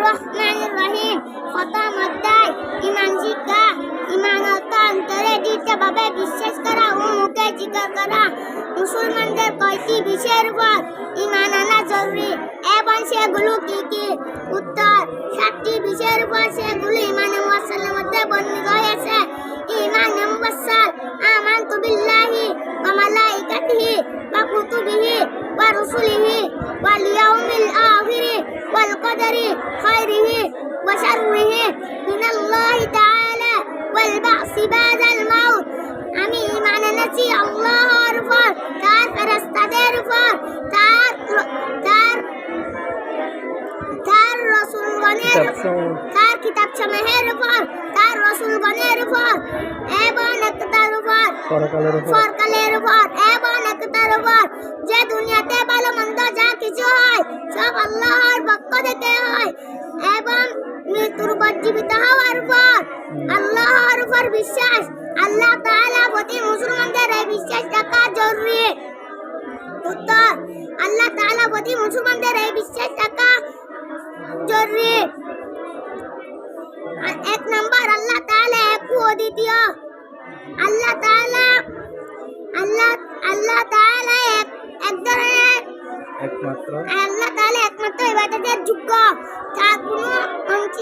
রহমানির রহিম। প্রথম অধ্যায়। ইমান শিক্ষা। ইমান অর্থ অন্তরে দৃঢ়ভাবে বিশ্বাস করা ও মুখে জিজ্ঞাসা করা। মুসলমানদের কয়টি বিষয়ের উপর ইমান আনা জরুরি? এবং সেগুলো কি কি? উত্তর, সাতটি বিষয়ের উপর সেগুলো ইমান মুয়াসালের ওয়াল কদরি খাইরিহি ওয়া শাররিহি মিনাল্লাহি তাআলা ওয়াল বা'সি বাদাল মাউত আমি ঈমান এনেছি আল্লাহর উপর তার ফেরেশতাদের উপর তার তার তার রাসূলগণের তার কিতাব সমূহের উপর তার রসুলগণের উপর এবং একতার উপর পরকালের উপর পরকালের উপর এবং একতার উপর যে দুনিয়াতে ভালো মন্দ যা কিছু হয় সব আল্লাহর পক্ষ থেকে হয়। এবং মৃত্যুর উপর জীবিত হওয়ার উপর আল্লাহর উপর বিশ্বাস। আল্লাহ তাআলা প্রতি মুসলমানদের এই বিশ্বাস রাখা জরুরি। উত্তর আল্লাহ তাআলা প্রতি মুসলমানদের এই বিশ্বাস রাখা জরুরি। এক নম্বর আল্লাহ তাআলা এক দ্বিতীয়। আল্লাহ তাআলা আল্লাহ আল্লাহ তাআলা এক এক ধরনের একমাত্র। আল্লাহ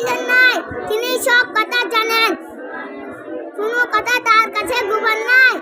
মানুষের নাই তিনি সব কথা জানেন। কোনো কথা তার কাছে গোপন নাই।